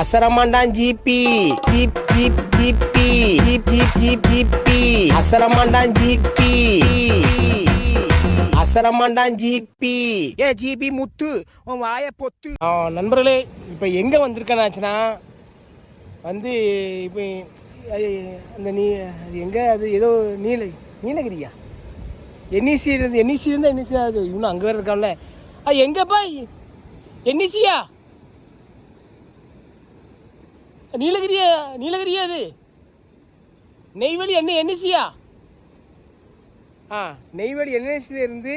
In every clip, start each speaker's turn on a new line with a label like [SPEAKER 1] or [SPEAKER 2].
[SPEAKER 1] அசரமாண்டான் ஜிபி jeep jeep ஜிபி jeep jeep jeep ஜிபி அசரமாண்டான் ஜிபி அசரமாண்டான் ஜிபி ஏ ஜிபி முத்து. உன் வாய பொத்து. நண்பர்களே இப்போ எங்கே வந்திருக்கேனாச்சுன்னா வந்து இப்போ அது அந்த நீ அது எங்கே? அது ஏதோ நீல நீலகிரியா? என்இசி இருந்து என்இசி இருந்தால் என்இசி அது இன்னும் அங்கே வேறு இருக்கான்ல. ஆ எங்கேப்பா? என்இசியா நீலகிரியா நீலகிரியா அது? நெய்வேலி என்ன என்எஸ்சியா? ஆ நெய்வேலி என்எஸ்சியில் இருந்து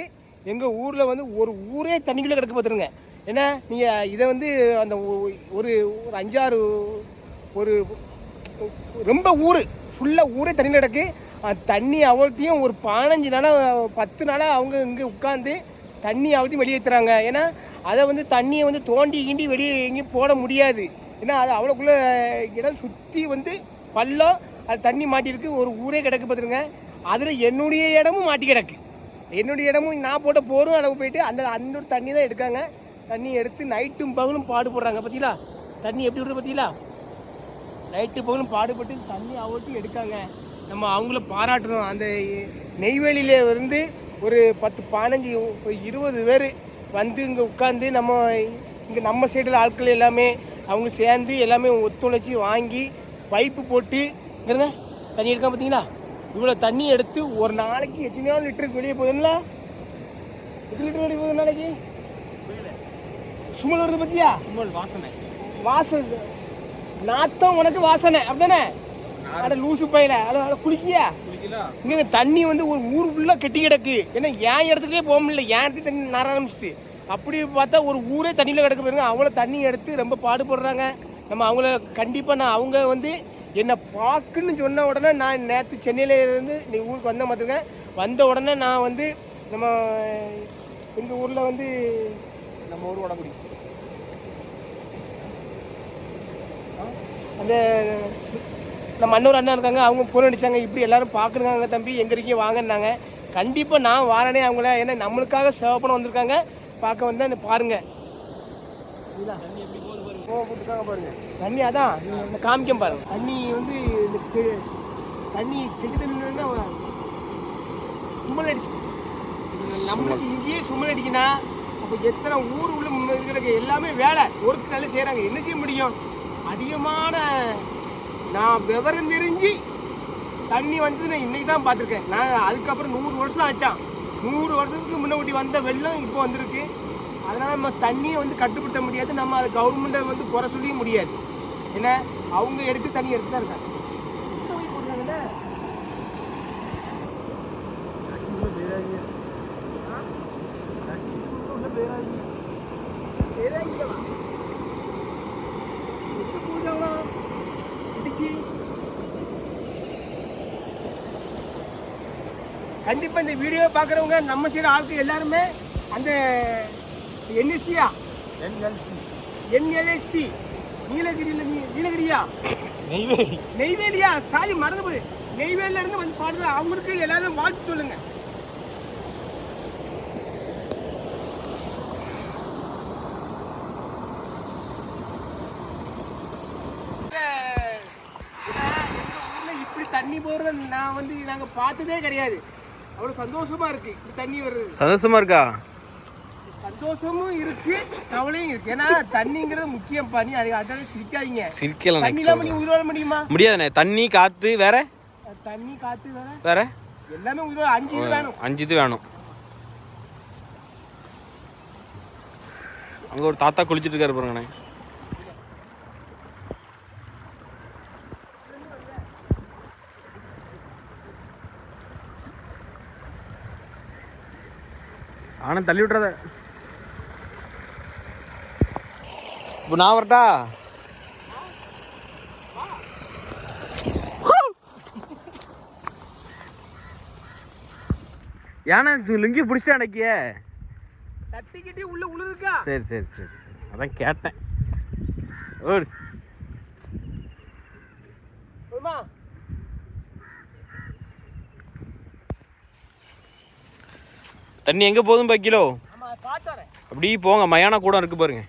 [SPEAKER 1] எங்கள் ஊரில் வந்து ஒரு ஊரே தண்ணிக்குள்ளே கிடக்கு பார்த்துருங்க ஏன்னா நீங்கள் இதை வந்து அந்த ஒரு ஒரு அஞ்சாறு ஒரு ரொம்ப ஊர் ஃபுல்லாக ஊரே தண்ணியில் கிடக்கு. தண்ணி அவ்வளோத்தையும் ஒரு பதினஞ்சு நாளாக பத்து நாளாக அவங்க இங்கே உட்காந்து தண்ணி அவ்வளோத்தையும் வெளியேற்றுறாங்க ஏன்னா அதை வந்து தண்ணியை வந்து தோண்டி கிண்டி வெளியே எங்கேயும் போட முடியாது. ஏன்னா அது அவ்வளோக்குள்ள இடம் சுற்றி வந்து பள்ளம் அது தண்ணி மாட்டியிருக்கு ஒரு ஊரே கிடக்கு பார்த்துருங்க அதில் என்னுடைய இடமும் மாட்டி கிடக்கு. என்னுடைய இடமும் நான் போட்ட போரும் அளவு போயிட்டு அந்த அந்த ஒரு தண்ணி தான் எடுக்காங்க. தண்ணி எடுத்து நைட்டும் பகலும் பாடுபடுறாங்க பார்த்தீங்களா தண்ணி எப்படி விடுறது பார்த்தீங்களா நைட்டு பகலும் பாடுபட்டு தண்ணி அவட்டி எடுக்காங்க. நம்ம அவங்கள பாராட்டணும். அந்த நெய்வேலியில இருந்து ஒரு பத்து பதினஞ்சு இருபது பேர் வந்து இங்கே உட்காந்து நம்ம இங்கே நம்ம சைடில் ஆட்கள் எல்லாமே அவங்க சேர்ந்து எல்லாமே ஒத்துழைச்சி வாங்கி பைப்பு போட்டு தண்ணி எடுக்காம பார்த்தீங்களா? இவ்வளோ தண்ணி எடுத்து ஒரு நாளைக்கு எத்தனையோ லிட்டருக்கு வெளியே போகுதுங்களா? எத்தனை லிட்டர் வெளியே ஒரு நாளைக்கு? சுமல் வருது பார்த்தியா? சுமல் வாசனை. வாசனை நாத்தம் உனக்கு வாசனை. அப்படிதானே? அட லூசு பையில. அட குளிக்கியா? இங்க தண்ணி வந்து ஒரு ஊர் ஃபுல்லா கெட்டி கிடக்கு. ஏன்னா என் இடத்துக்கே போக முடியல. என் இடத்துக்கு தண்ணி நர ஆரம்பிச்சிட்டு அப்படி பார்த்தா ஒரு ஊரே தண்ணியில் கிடக்கு போயிருங்க அவ்வளோ தண்ணி எடுத்து ரொம்ப பாடுபடுறாங்க. நம்ம அவங்கள கண்டிப்பாக நான் அவங்க வந்து என்னை பார்க்குன்னு சொன்ன உடனே நான் நேற்று சென்னையிலேருந்து நீ ஊருக்கு வந்த பார்த்துங்க வந்த உடனே நான் வந்து நம்ம எங்கள் ஊரில் வந்து நம்ம ஊர் உடம்புடி. அந்த நம்ம அண்ணூர் அண்ணா இருக்காங்க அவங்க ஃபோன் அடிச்சாங்க. இப்படி எல்லோரும் பார்க்குறாங்க தம்பி எங்கே இருக்கீங்க வாங்கன்னாங்க. கண்டிப்பாக நான் வாரனே அவங்கள. ஏன்னா நம்மளுக்காக சேவை பண்ண வந்திருக்காங்க. பார்க்க வந்தா பாருங்க. கொடுத்துருக்காங்க பாருங்க தண்ணி அதான் இந்த காமிக்கம் பாருங்க. தண்ணி வந்து இந்த தண்ணி கிட்ட தண்ணி சுமல் அடிச்சு நம்மளுக்கு இங்கேயே சுமல் அடிக்கினா அப்போ எத்தனை ஊர் உள்ள இருக்கிற எல்லாமே வேலை ஒர்க் நல்லா செய்கிறாங்க என்ன செய்ய முடியும்? அதிகமான நான் விவரம் தெரிஞ்சு தண்ணி வந்து நான் இன்னைக்கு தான் பார்த்துருக்கேன். நான் அதுக்கப்புறம் நூறு வருஷம் ஆச்சான் நூறு வருஷத்துக்கு முன்னாடி வந்த வெள்ளம் இப்போ வந்திருக்கு. அதனால் நம்ம தண்ணியை வந்து கட்டுப்படுத்த முடியாது. நம்ம அதை கவர்மெண்ட்டை வந்து குறை சொல்லியும் முடியாது. ஏன்னா அவங்க எடுத்து தண்ணி எடுத்து தான் இருக்காங்க. எத்தனை வழி போடுறாங்கல்ல? கண்டிப்பா இந்த வீடியோ பார்க்குறவங்க நம்ம சைடு ஆட்கள் எல்லாருமே அந்த என்எஸ்சியா?
[SPEAKER 2] என்எல்சி.
[SPEAKER 1] என்எல்எஸ்சி நீலகிரியில் நீ நீலகிரியா?
[SPEAKER 2] நெய்வேலி.
[SPEAKER 1] நெய்வேலியா? சாரி மறந்து போகுது நெய்வேலியில இருந்து வந்து பாடுற அவங்களுக்கு எல்லாரும் வாழ்த்து சொல்லுங்க. இப்படி தண்ணி போறது நான் வந்து நாங்க பார்த்ததே கிடையாது. அவ்வளவு சந்தோஷமா இருக்கு. தண்ணி வருது.
[SPEAKER 2] சந்தோஷமா இருக்கா?
[SPEAKER 1] சந்தோஷமும் இருக்கு கவலையும் இருக்கு. ஏன்னா தண்ணிங்கிறது முக்கியம் பண்ணி அது அதால சிரிக்காதீங்க.
[SPEAKER 2] சிரிக்கலாம்
[SPEAKER 1] தண்ணி இல்லாம நீ உயிர் வாழ முடியுமா?
[SPEAKER 2] முடியாதுண்ணே. தண்ணி காத்து வேற?
[SPEAKER 1] தண்ணி காத்து வேற?
[SPEAKER 2] வேற?
[SPEAKER 1] எல்லாமே உயிர் அஞ்சு இது வேணும்.
[SPEAKER 2] அஞ்சு இது வேணும். அங்க ஒரு தாத்தா குளிச்சிட்டு இருக்காரு பாருங்கண்ணே. ஆனா தள்ளி விட்டுறத. இப்போ நான் வரட்டா? ஏன்னா லுங்கி பிடிச்சா அடக்கிய
[SPEAKER 1] தட்டிக்கிட்டே உள்ள உழுதுக்கா.
[SPEAKER 2] சரி சரி சரி சரி. அதான் கேட்டேன். ஓடு. தண்ணி எங்கே போதும்
[SPEAKER 1] பாக்கிலோ
[SPEAKER 2] அப்படி போங்க மயான கூடம் இருக்கு பாருங்க.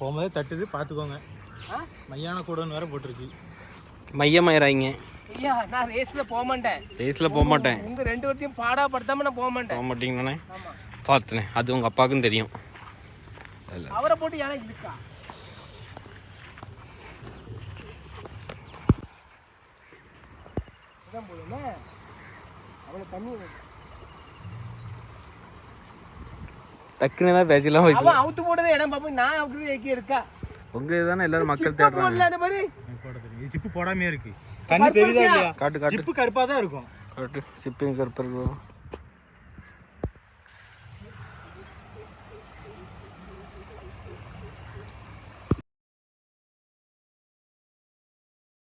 [SPEAKER 3] போகும்போது தட்டுது பார்த்துக்கோங்க. மையான கூடன்னு வேற போட்டிருக்கு.
[SPEAKER 2] மையமாயிராங்க
[SPEAKER 1] ஐயா நான் ரேஸ்ல போக மாட்டேன்.
[SPEAKER 2] ரேஸில் போக மாட்டேன்.
[SPEAKER 1] உங்க ரெண்டு பேர்த்தையும் பாடா படுத்தாம நான் போக மாட்டேன்.
[SPEAKER 2] போக மாட்டீங்கண்ணே
[SPEAKER 1] ஆமா.
[SPEAKER 2] பார்த்தனே அது உங்கள் அப்பாவுக்கும் தெரியும்.
[SPEAKER 1] அவரை போட்டு யானை இருக்கா? இதான் போதுமே அவனை தண்ணி
[SPEAKER 2] டக்குன்னு தான் பேசலாம் வைக்கல
[SPEAKER 1] அவன் அவுத்து போட்டதே இடம் பார்ப்போம். நான் அவுத்து எக்கி இருக்கா?
[SPEAKER 2] உங்கள் இதுதானே எல்லாரும் மக்கள் தேடுறாங்க.
[SPEAKER 1] அந்த மாதிரி.
[SPEAKER 3] போடாமே இருக்கு. கண்ணு தெரியுதா இல்லையா?
[SPEAKER 2] காட்டு காட்டு
[SPEAKER 3] சிப்பு கருப்பா தான் இருக்கும்.
[SPEAKER 2] காட்டு சிப்பிங் கருப்பர்